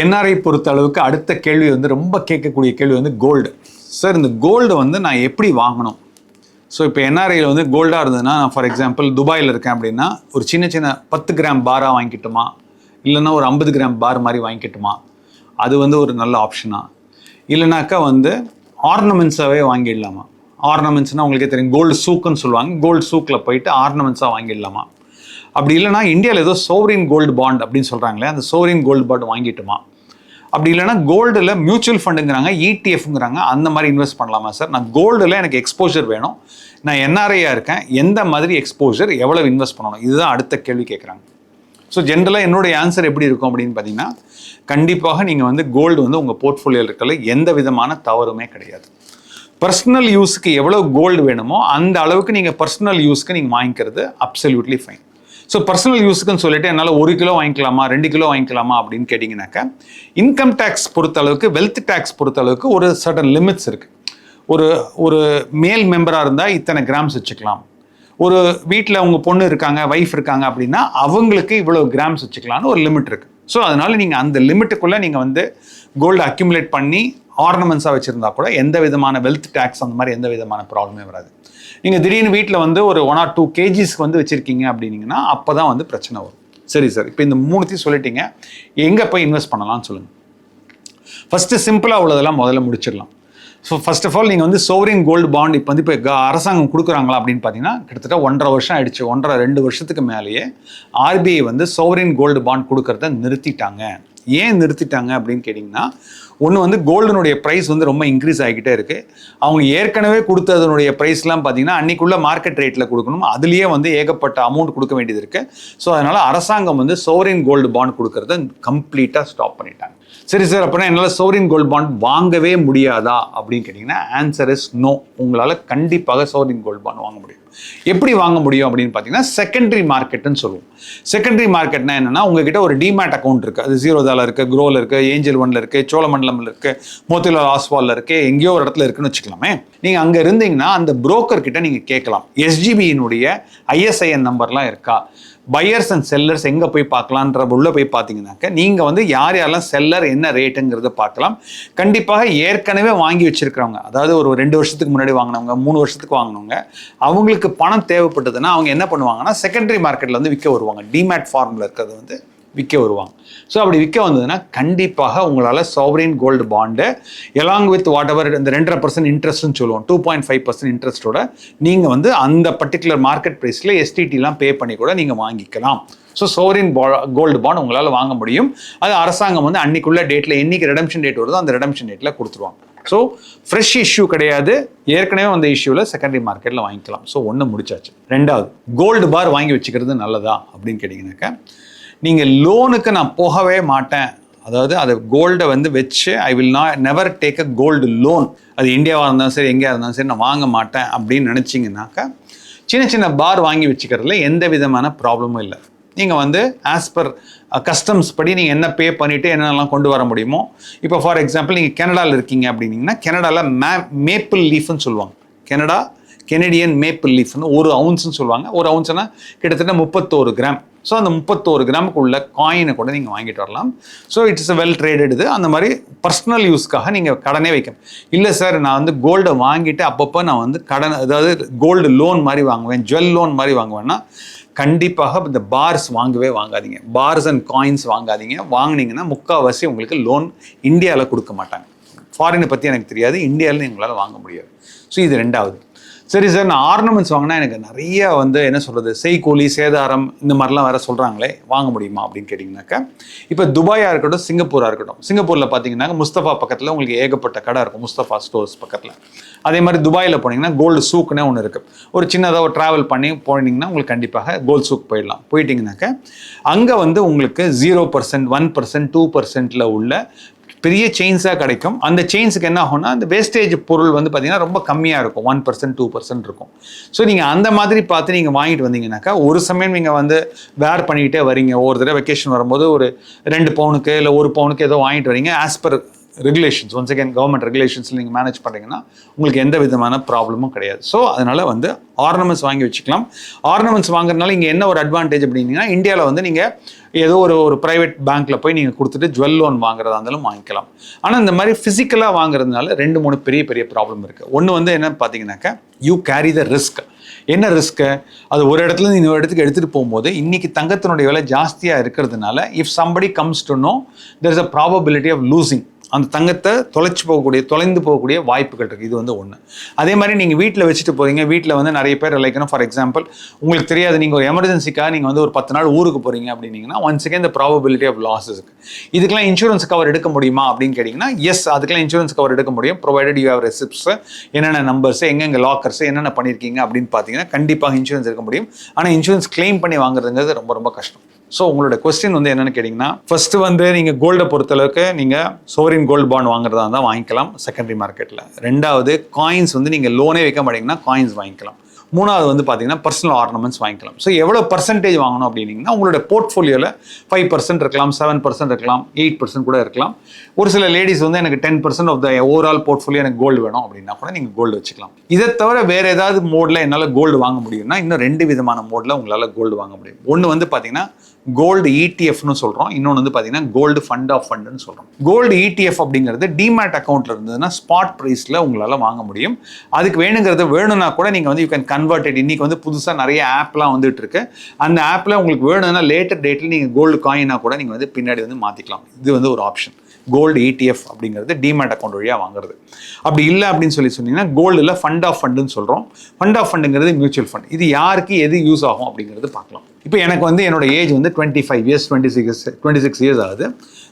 NRI பொறுத்த அளவுக்கு அடுத்த கேள்வி வந்து ரொம்ப கேட்கக்கூடிய கேள்வி வந்து கோல்டு சார் இந்த கோல்டு வந்து நான் எப்படி வாங்கணும்? ஸோ இப்போ என்ஆர்ஐயில் வந்து கோல்டாக இருந்ததுன்னா நான் ஃபார் எக்ஸாம்பிள் துபாயில் இருக்கேன் அப்படின்னா ஒரு சின்ன சின்ன பத்து கிராம் பாராக வாங்கிக்கிட்டுமா இல்லைன்னா ஒரு ஐம்பது கிராம் பார் மாதிரி வாங்கிக்கிட்டுமா அது வந்து ஒரு நல்ல ஆப்ஷனா இல்லைனாக்கா வந்து ஆர்னமெண்ட்ஸாகவே வாங்கிடலாமா? ஆர்னமெண்ட்ஸ்னால் உங்களுக்கே தெரியும் கோல்டு சூக்குன்னு சொல்லுவாங்க. கோல்டு சூக்கில் போயிட்டு ஆர்னமெண்ட்ஸாக வாங்கிடலாமா? அப்படி இல்லைனா இந்தியாவில் ஏதோ சோவரின் கோல்டு பாண்ட் அப்படின்னு சொல்கிறாங்களே அந்த சோவரின் கோல்டு பாண்ட் வாங்கிட்டுமா? அப்படி இல்லைனா கோல்டில் மியூச்சுவல் ஃபண்டுங்கிறாங்க இடிஎஃப்ங்கிறாங்க அந்த மாதிரி இன்வெஸ்ட் பண்ணலாமா சார் நான் கோல்டில் எனக்கு எக்ஸ்போஜர் வேணும். நான் என்ஆர்ஐயாக இருக்கேன் எந்த மாதிரி எக்ஸ்போஜர் எவ்வளோ இன்வெஸ்ட் பண்ணணும்? இதுதான் அடுத்த கேள்வி கேட்குறாங்க. ஸோ ஜென்ரலாக என்னுடைய ஆன்சர் எப்படி இருக்கும் அப்படின்னு பார்த்தீங்கன்னா கண்டிப்பாக நீங்கள் வந்து கோல்டு வந்து உங்கள் போர்ட்ஃபோலியோவில் இருக்கல எந்த விதமான தவறுமே கிடையாது. பர்சனல் யூஸுக்கு எவ்வளோ கோல்டு வேணுமோ அந்த அளவுக்கு நீங்கள் பர்சனல் யூஸ்க்கு நீங்கள் வாங்கிக்கிறது அப்சல்யூட்லி ஃபைன் ஸோ பர்சனல் யூஸுக்குன்னு சொல்லிட்டு என்னால் ஒரு கிலோ வாங்கிக்கலாமா ரெண்டு கிலோ வாங்கிக்கலாமா அப்படின்னு கேட்டிங்கனாக்கா இன்கம் டேக்ஸ் பொறுத்த அளவுக்கு வெல்த் டேக்ஸ் பொறுத்த அளவுக்கு ஒரு சர்டன் லிமிட்ஸ் இருக்குது ஒரு ஒரு மேல் மெம்பராக இருந்தால் இத்தனை கிராம்ஸ் வச்சுக்கலாம். ஒரு வீட்டில் உங்கள் பொண்ணு இருக்காங்க ஒய்ஃப் இருக்காங்க அப்படின்னா அவங்களுக்கு இவ்வளோ கிராம்ஸ் வச்சுக்கலான்னு ஒரு லிமிட் இருக்குது ஸோ அதனால் நீங்கள் அந்த லிமிட்டுக்குள்ளே நீங்கள் வந்து கோல்டு அக்யூமுலேட் பண்ணி ஆர்னமெண்ட்ஸாக வச்சுருந்தா கூட எந்த விதமான வெல்த் டேக்ஸ் அந்த மாதிரி எந்த விதமான ப்ராப்ளமே வராது. நீங்கள் திடீர்னு வீட்டில் வந்து ஒரு ஒன் ஆர் டூ கேஜிஸ்க்கு வந்து வச்சுருக்கீங்க அப்படின்னீங்கன்னா அப்போ தான் வந்து பிரச்சனை வரும். சரி சார். இப்போ இந்த மூணுத்தையும் சொல்லிட்டீங்க. எங்கே போய் இன்வெஸ்ட் பண்ணலாம்னு சொல்லுங்கள் ஃபஸ்ட்டு சிம்பிளாக உள்ளதெல்லாம் முதல்ல முடிச்சிடலாம். ஸோ ஃபஸ்ட் ஆஃப் ஆல் நீங்கள் வந்து சோவரின் கோல்டு பாண்ட் இப்போ வந்து இப்போ அரசாங்கம் கொடுக்குறாங்களா அப்படின்னு பார்த்தீங்கன்னா கிட்டத்தட்ட ஒன்றரை வருஷம் ஆயிடுச்சு. ஒன்றரை ரெண்டு வருஷத்துக்கு மேலேயே ஆர்பிஐ வந்து சோவரின் கோல்டு பாண்ட் கொடுக்கறத நிறுத்திட்டாங்க. ஏன் நிறுத்திட்டாங்க அப்படின்னு கேட்டிங்கன்னா ஒன்று வந்து கோல்டனுடைய ப்ரைஸ் வந்து ரொம்ப இன்க்ரீஸ் ஆகிக்கிட்டே இருக்குது அவங்க ஏற்கனவே கொடுத்ததனுடைய ப்ரைஸ்லாம் பார்த்தீங்கன்னா அன்றைக்குள்ள மார்க்கெட் ரேட்டில் கொடுக்கணும். அதுலேயே வந்து ஏகப்பட்ட அமௌண்ட் கொடுக்க வேண்டியது இருக்குது ஸோ அதனால் அரசாங்கம் வந்து சோவரின் கோல்டு பாண்ட் கொடுக்கறத கம்ப்ளீட்டாக ஸ்டாப் பண்ணிட்டாங்க. சரி சார் அப்படின்னா என்னால் சோவரின் கோல்டு பாண்ட் வாங்கவே முடியாதா அப்படின்னு கேட்டிங்கன்னா ஆன்சர் இஸ் நோ உங்களால் கண்டிப்பாக சோவரின் கோல்டு பாண்ட் வாங்க முடியும் எப்படி வாங்க முடியும் அப்படின்னு பார்த்தீங்கன்னா செகண்டரி மார்க்கெட்டுன்னு சொல்லுவோம். செகண்டரி மார்க்கெட்னா என்னன்னா உங்ககிட்ட ஒரு டிமேட் அக்கௌண்ட் இருக்குது அது ஜீரோதால இருக்குது க்ரோவில் இருக்குது ஏஞ்சல் ஒன்ல இருக்குது சோழமண்டலமில் இருக்குது மோத்திலால் ஆஸ்வாலில் இருக்குது எங்கேயோ ஒரு இடத்துல இருக்குன்னு வச்சுக்கலாமே. நீங்கள் அங்கே இருந்தீங்கன்னா அந்த புரோக்கர் கிட்ட நீங்கள் கேட்கலாம். எஸ்ஜிபியினுடைய ஐஎஸ்ஐஎன் நம்பர்லாம் இருக்கா? பையர்ஸ் அண்ட் செல்லர்ஸ் எங்கே போய் பார்க்கலான்ற உள்ளே போய் பார்த்தீங்கன்னாக்க நீங்கள் வந்து யார் யாரெல்லாம் செல்லர் என்ன ரேட்டுங்கிறத பார்க்கலாம். கண்டிப்பாக ஏற்கனவே வாங்கி வச்சிருக்கிறவங்க அதாவது ஒரு ரெண்டு வருஷத்துக்கு முன்னாடி வாங்கினவங்க மூணு வருஷத்துக்கு வாங்கினவங்க அவங்களுக்கு பணம் தேவைப்பட்டதுன்னா அவங்க என்ன பண்ணுவாங்கன்னா செகண்டரி மார்க்கெட்டில் வந்து விற்க வருவாங்க. டிமேட் ஃபார்மில் இருக்கிறது வந்து. விற்க வருவாங்க ஸோ அப்படி விற்க வந்ததுன்னா கண்டிப்பாக உங்களால் சாவரின் கோல்டு பாண்டை எலாங் வித் வாட் எவர் இந்த ரெண்டரை பர்சன்ட் இன்ட்ரெஸ்ட்னு சொல்லுவோம் டூ பாயிண்ட் ஃபைவ் பர்சன்ட் இன்ட்ரெஸ்ட்டோட நீங்கள் வந்து அந்த பர்டிகுலர் மார்க்கெட் ப்ரைஸில் எஸ்டிடிலாம் பே பண்ணி கூட நீங்கள் வாங்கிக்கலாம். ஸோ சோவரின் பா கோல்டு பாண்ட் உங்களால் வாங்க முடியும். அது அரசாங்கம் வந்து அன்னைக்குள்ள டேட்டில் என்றைக்கு ரெடம்ஷன் டேட் வருதோ அந்த ரெடம்ஷன் டேட்டில் கொடுத்துருவாங்க. ஸோ ஃப்ரெஷ் இஷ்யூ கிடையாது. ஏற்கனவே வந்த இஷ்யூவில் செகண்டரி மார்க்கெட்டில் வாங்கிக்கலாம். ஸோ ஒன்று முடிச்சாச்சு. ரெண்டாவது கோல்டு பார் வாங்கி வச்சுக்கிறது நல்லதா அப்படின்னு கேட்டிங்கனாக்கா நீங்கள் லோனுக்கு நான் போகவே மாட்டேன். அதாவது அதை கோல்டை வந்து வச்சு I will not never take a gold loan அது இந்தியாவாக இருந்தாலும் சரி எங்கேயா இருந்தாலும் சரி நான் வாங்க மாட்டேன் அப்படின்னு நினச்சிங்கனாக்கா சின்ன சின்ன பார் வாங்கி வச்சுக்கிறதுல எந்த விதமான ப்ராப்ளமும் இல்லை. நீங்கள் வந்து ஆஸ் பர் கஸ்டம்ஸ் படி நீங்கள் என்ன பே பண்ணிவிட்டு என்னென்னலாம் கொண்டு வர முடியுமோ இப்போ ஃபார் எக்ஸாம்பிள் நீங்கள் கனடாவில் இருக்கீங்க அப்படின்னீங்கன்னா கனடாவில் மே மேப்பிள் லீஃப்னு சொல்லுவாங்க. கனடா கெனடியன் மேப்பிள் லீஃப்னு ஒரு அவுன்ஸ்னு சொல்லுவாங்க. ஒரு அவுன்ஸ்னா கிட்டத்தட்ட முப்பத்தோரு கிராம் ஸோ அந்த முப்பத்தோரு கிராமுக்கு உள்ள காயினை கூட நீங்கள் வாங்கிட்டு வரலாம். ஸோ இட்ஸ் வெல் ட்ரேடட் இது. அந்த மாதிரி பர்சனல் யூஸ்க்காக நீங்கள் கடனே வைக்கணும். இல்லை சார் நான் வந்து கோல்டை வாங்கிட்டு அப்பப்போ நான் வந்து கடன் அதாவது கோல்டு லோன் மாதிரி வாங்குவேன் ஜுவல் லோன் மாதிரி வாங்குவேன்னா கண்டிப்பாக இந்த பார்ஸ் வாங்கவே வாங்காதீங்க. பார்ஸ் அண்ட் காயின்ஸ் வாங்காதீங்க. வாங்கினீங்கன்னா முக்கால்வாசி உங்களுக்கு லோன் இந்தியாவில் கொடுக்க மாட்டாங்க. ஃபாரினை பற்றி எனக்கு தெரியாது. இந்தியாவில் உங்களால் வாங்க முடியாது. ஸோ இது ரெண்டாவது. சரி சார் நான் ஆர்னமெண்ட்ஸ் வாங்கினா எனக்கு நிறைய வந்து என்ன சொல்கிறது செய்கூலி சேதாரம் இந்த மாதிரிலாம் வேறு சொல்கிறாங்களே வாங்க முடியுமா அப்படின்னு கேட்டிங்கனாக்கா இப்போ துபாயாக இருக்கட்டும் சிங்கப்பூராக இருக்கட்டும். சிங்கப்பூரில் பார்த்தீங்கன்னா முஸ்தபா பக்கத்தில் உங்களுக்கு ஏகப்பட்ட கடை இருக்கும் முஸ்தபா ஸ்டோர்ஸ் பக்கத்தில். அதே மாதிரி துபாயில் போனீங்கன்னா கோல்டு சூக்குன்னு ஒன்று இருக்குது ஒரு சின்னதாக ஒரு ட்ராவல் பண்ணி போனீங்கன்னா உங்களுக்கு கண்டிப்பாக கோல்டு சூக் போயிடலாம். போயிட்டிங்கனாக்கா அங்கே வந்து உங்களுக்கு zero percent one percent two பர்சன்ட்டில் உள்ள பெரிய செயின்ஸாக கிடைக்கும். அந்த செயின்ஸுக்கு என்ன ஆகும்னா அந்த வேஸ்டேஜ் பொருள் வந்து பார்த்தீங்கன்னா ரொம்ப கம்மியாக இருக்கும். ஒன் பர்சன்ட் டூ பர்சன்ட் இருக்கும். ஸோ நீங்கள் அந்த மாதிரி பார்த்து நீங்கள் வாங்கிட்டு வந்தீங்கன்னாக்கா ஒரு சமயம் நீங்கள் வந்து வேர் பண்ணிக்கிட்டே வரீங்க. ஒவ்வொரு தடவை வெக்கேஷன் வரும்போது ஒரு ரெண்டு பவுனுக்கு இல்லை ஒரு பவுனுக்கு ஏதோ வாங்கிட்டு வரீங்க. As per regulations once again government ரெகுலேஷன்ஸில் நீங்கள் மேனேஜ் பண்ணுறீங்கன்னா உங்களுக்கு எந்த விதமான ப்ராப்ளமும் கிடையாது. ஸோ அதனால் வந்து ஆர்னமெண்ட்ஸ் வாங்கி வச்சுக்கலாம். ஆர்னமெண்ட்ஸ் வாங்குறதுனால இங்கே என்ன ஒரு அட்வான்டேஜ் அப்படின்னீங்கன்னா இந்தியாவில் வந்து நீங்கள் ஏதோ ஒரு ஒரு ப்ரைவேட் பேங்க்கில் போய் நீங்கள் கொடுத்துட்டு ஜுவல் லோன் வாங்குறதா இருந்தாலும் வாங்கிக்கலாம். ஆனால் இந்த மாதிரி ஃபிசிக்கலாக வாங்குறதுனால ரெண்டு மூணு பெரிய பெரிய ப்ராப்ளம் இருக்குது ஒன்று வந்து என்னன்னு பார்த்தீங்கன்னாக்கா யூ கேரி த ரிஸ்க் என்ன ரிஸ்க்கு அது ஒரு இடத்துல இருந்து இன்னொரு இடத்துக்கு எடுத்துகிட்டு போகும்போது இன்றைக்கி தங்கத்தினுடைய விலை ஜாஸ்தியாக இருக்கிறதுனால if somebody comes to know there is a probability of losing அந்த தங்கத்தை தொலைச்சி போகக்கூடிய தொலைந்து போகக்கூடிய வாய்ப்புகள் இருக்குது இது வந்து ஒன்று அதே மாதிரி நீங்கள் வீட்டில் வச்சுட்டு போகிறீங்க வீட்டில் வந்து நிறைய பேர் லைக்கணும் ஃபார் எக்ஸாம்பிள் உங்களுக்கு தெரியாது நீங்கள் ஒரு எமர்ஜென்சிக்காக நீங்கள் வந்து ஒரு பத்து நாள் ஊருக்கு போகிறீங்க அப்படின்னீங்கன்னா ஒன்ஸ் அகேன் இந்த ப்ராபபிலிட்டி ஆஃப் லாஸஸ் இதுக்கெல்லாம் இன்சூரன்ஸ் கவர் எடுக்க முடியுமா அப்படின்னு கேட்டிங்கன்னா எஸ் அதுக்கெல்லாம் இன்சூரன்ஸ் கவர் எடுக்க முடியும். ப்ரொவைடட் யூ ஹவ் ரெசிப்ட்ஸ் என்னென்ன நம்பர்ஸ் எங்கெங்க லாக்கர்ஸ் என்னென்ன பண்ணியிருக்கீங்க அப்படின்னு பார்த்தீங்கன்னா கண்டிப்பாக இன்சூரன்ஸ் எடுக்க முடியும். ஆனால் இன்சூரன்ஸ் கிளைம் பண்ணி வாங்குறதுங்கிறது ரொம்ப ரொம்ப கஷ்டம். ஸோ உங்களோட கொஸ்டின் வந்து என்னென்னு கேட்டிங்கன்னா ஃபர்ஸ்ட் வந்து நீங்கள் கோல்டை பொறுத்தளவுக்கு நீங்கள் சோரின் கோல்டு பாண்ட் வாங்குறதா இருந்தால் வாங்கிக்கலாம் செகண்டரி மார்க்கெட்டில் ரெண்டாவது காயின்ஸ் வந்து நீங்கள் லோனே வைக்க மாட்டீங்கன்னா காயின்ஸ் வாங்கிக்கலாம். மூணாவது வந்து பார்த்தீங்கன்னா பர்சனல் ஆர்னமெண்ட்ஸ் வாங்கிக்கலாம். ஸோ எவ்வளோ பர்சன்டேஜ் வாங்கணும் அப்படின்னீங்கன்னா உங்களோட போர்ட்ஃபோலியோவில் ஃபைவ் பர்சன்ட் இருக்கலாம் செவன் பர்சன்ட் இருக்கலாம் எயிட் பர்சன்ட் கூட இருக்கலாம். ஒரு சில லேடிஸ் வந்து எனக்கு ten percent of the overall portfolio எனக்கு கோல்டு வேணும் அப்படின்னா கூட நீங்கள் கோல்டு வச்சுக்கலாம். இதை தவிர வேறு ஏதாவது மோடில் என்னால் கோல்டு வாங்க முடியும்னா இன்னும் ரெண்டு விதமான மோடில் உங்களால் கோல்டு வாங்க முடியும். ஒன்று வந்து பார்த்தீங்கன்னா கோல்டு இடிஎஃப்னு சொல்கிறோம் இன்னொன்று வந்து பார்த்தீங்கன்னா கோல்டு ஃபண்ட் ஆஃப் ஃபண்டுன்னு சொல்கிறோம் கோல்டு இடிஎஃப் அப்படிங்கிறது டிமேட் அக்கௌண்ட்டில் இருந்ததுன்னா ஸ்பாட் ப்ரைஸில் உங்களால் வாங்க முடியும். அதுக்கு வேணுங்கிறது வேணும்னா கூட நீங்கள் வந்து யூ கேன் கன்வெர்டட் இன்னைக்கு வந்து புதுசாக நிறைய ஆப்லாம் வந்துட்டு இருக்கு அந்த ஆப்பில் உங்களுக்கு வேணும்னா லேட்டர் டேட்டில் நீங்கள் கோல்டு காயினா கூட நீங்கள் வந்து பின்னாடி வந்து மாற்றிக்கலாம் இது வந்து ஒரு ஆப்ஷன் கோல்டு இடிஎஃப் அப்படிங்கிறது டிமேட் அக்கௌண்ட் வழியாக வாங்குறது. அப்படி இல்லை அப்படின்னு சொல்லி சொன்னீங்கன்னா கோல்டில் ஃபண்ட் ஆஃப் ஃபண்டுன்னு சொல்கிறோம் ஃபண்ட் ஆஃப் ஃபண்டுங்கிறது மியூச்சுவல் ஃபண்ட் இது யாருக்கு எது யூஸ் ஆகும் அப்படிங்கிறது பார்க்கலாம். இப்போ எனக்கு வந்து என்னோட ஏஜ் வந்து twenty five years twenty six twenty six years ஆகுது.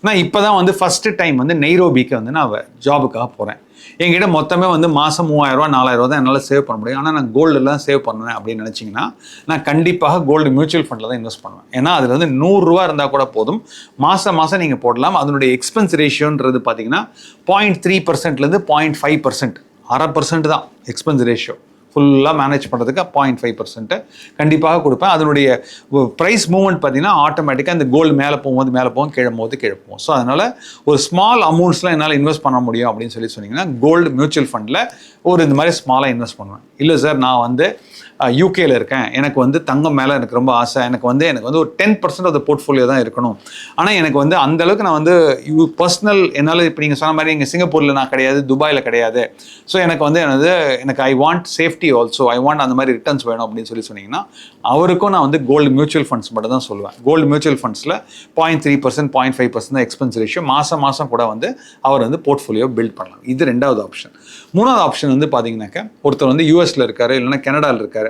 நான் இப்போ தான் வந்து ஃபஸ்ட்டு டைம் வந்து நெய்ரோபிக்கு வந்து நான் ஜாபுக்காக போகிறேன் என்கிட்ட மொத்தமே வந்து மாதம் மூவாயிரரூவா நாலாயிரரூவா தான் என்னால் சேவ் பண்ண முடியும். ஆனால் நான் தான் சேவ் பண்ணுவேன் அப்படின்னு நினச்சிங்கன்னா நான் கண்டிப்பாக கோல்டு மியூச்சுவல் ஃபண்டில் தான் இன்வெஸ்ட் பண்ணுவேன். ஏன்னா அதில் வந்து நூறுரூவா இருந்தால் கூட போதும். மாதம் மாதம் நீங்கள் போடலாம். அதனுடைய எக்ஸ்பென்ஸ் ரேஷியோன்றது பார்த்தீங்கன்னா பாயிண்ட் த்ரீ பர்சன்ட்லேருந்து பாயிண்ட் ஃபைவ் பர்சன்ட் அரை பர்சன்ட் தான் எக்ஸ்பென்ஸ் ரேஷியோ ஃபுல்லாக மேனேஜ் பண்ணுறதுக்கு பாயிண்ட் ஃபைவ் பர்சன்ட்டு கண்டிப்பாக கொடுப்பேன். அதனுடைய ப்ரைஸ் மூவ்மெண்ட் பார்த்தீங்கன்னா ஆட்டோமேட்டிக்காக இந்த கோல்டு மேலே போகும்போது மேலே போகும் கீழே போகும்போது கீழே போகும். ஸோ அதனால் ஒரு ஸ்மால் அமௌண்ட்ஸ்லாம் என்னால் இன்வெஸ்ட் பண்ண முடியும் அப்படின்னு சொல்லி சொன்னீங்கன்னா கோல்டு மியூச்சுவல் ஃபண்டில் ஒரு இந்த மாதிரி ஸ்மாலாக இன்வெஸ்ட் பண்ணுவேன். இல்லை சார் நான் வந்து யூகேல இருக்கேன். எனக்கு வந்து தங்கம் மேலே எனக்கு ரொம்ப ஆசை. எனக்கு வந்து எனக்கு வந்து ஒரு டென் பர்சன்ட் ஆஃப் போர்ட்ஃபோலியோ தான் இருக்கணும். ஆனால் எனக்கு வந்து அந்த அளவுக்கு நான் வந்து யூ பர்சனல் என்னால் இப்போ நீங்கள் சொன்ன மாதிரி இங்கே சிங்கப்பூரில் நான் கிடையாது துபாயில் கிடையாது. ஸோ எனக்கு வந்து எனது எனக்கு I want safety also I want அந்த மாதிரி ரிட்டர்ன்ஸ் வேணும் அப்படின்னு சொல்லி சொன்னீங்கன்னா அவருக்கும் நான் வந்து கோல்டு மியூச்சுவல் ஃபண்ட்ஸ் மட்டும் தான் சொல்லுவேன். Gold mutual ஃபண்ட்ஸில் point three percent point five percent expense ratio மாதம் மாதம் கூட வந்து அவர் வந்து போர்ட்ஃபோலியோ பில்ட் பண்ணலாம். இது ரெண்டாவது ஆப்ஷன் மூணாவது ஆப்ஷன் வந்து பார்த்தீங்கன்னாக்கா ஒருத்தர் வந்து யூஎஸில் இருக்காரு இல்லைன்னா கனடாவில் இருக்காரு.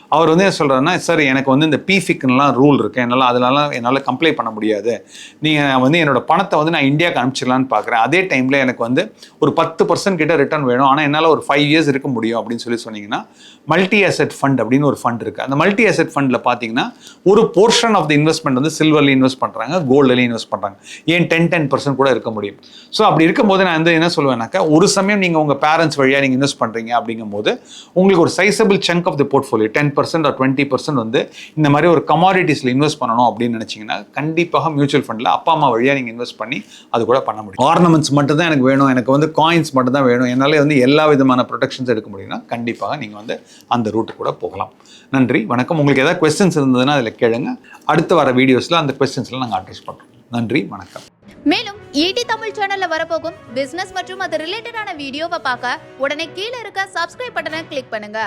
அவர் வந்து என்ன சொல்கிறாருன்னா சார் எனக்கு வந்து இந்த பிஃபிக்னெலாம் ரூல் இருக்குது என்னால் அதனால என்னால் கம்ப்ளைண்ட் பண்ண முடியாது. நீங்கள் வந்து என்னோட பணத்தை வந்து நான் இந்தியாவுக்கு அனுப்பிச்சிடலான்னு பார்க்குறேன் அதே டைமில் எனக்கு வந்து ஒரு பத்து பர்சன்ட் கிட்ட ரிட்டர்ன் வேணும். ஆனால் என்னால் ஒரு ஃபைவ் இயர்ஸ் இருக்க முடியும். அப்படின்னு சொல்லி சொன்னீங்கன்னா மல்டி அசெட் ஃபண்ட் அப்படின்னு ஒரு ஃபண்ட் இருக்குது அந்த மல்டி அசெட் ஃபண்டில் பார்த்தீங்கன்னா ஒரு போர்ஷன் ஆஃப் த இன்வெஸ்ட்மெண்ட் வந்து சில்வர்ல இன்வெஸ்ட் பண்ணுறாங்க கோல்டுலையும் இன்வெஸ்ட் பண்ணுறாங்க ஏன் டென் டென் பர்சன்ட் கூட இருக்க முடியும்? ஸோ அப்படி இருக்கும்போது நான் வந்து என்ன சொல்லுவேன்னாக்கா ஒரு சமயம் நீங்கள் உங்கள் பேரண்ட்ஸ் வழியாக நீங்கள் இன்வெஸ்ட் பண்ணுறீங்க அப்படிங்கும்போது உங்களுக்கு ஒரு sizable chunk of the portfolio ten percent or twenty percent வந்து இந்த மாதிரி ஒரு கமாடிட்டிஸில் இன்வெஸ்ட் பண்ணணும் அப்படின்னு நினச்சிங்கன்னா கண்டிப்பாக மியூச்சுவல் ஃபண்டில் அப்பா அம்மா வழியாக நீங்கள் இன்வெஸ்ட் பண்ணி அது கூட பண்ண முடியும். ஆர்னமெண்ட்ஸ் மட்டும் தான் எனக்கு வேணும். எனக்கு வந்து காயின்ஸ் மட்டும் தான் வேணும். என்னால் வந்து எல்லா விதமான ப்ரொடெக்ஷன்ஸ் எடுக்க முடியும்னா கண்டிப்பாக நீங்கள் வந்து அந்த ரூட்டு கூட போகலாம். நன்றி. வணக்கம். உங்களுக்கு ஏதாவது கொஸ்டின்ஸ் இருந்ததுன்னா அதில் கேளுங்க. அடுத்து வர வீடியோஸில் அந்த கொஸ்டின்ஸ்லாம் நாங்கள் அட்ரஸ் பண்ணுறோம் நன்றி. வணக்கம். மேலும் ஈடி தமிழ் சேனல்ல வரப்போகும் பிசினஸ் மற்றும் அது ரிலேட்டடான வீடியோவை பார்க்க உடனே கீழே இருக்க சப்ஸ்கிரைப் பட்டனை கிளிக் பண்ணுங்க.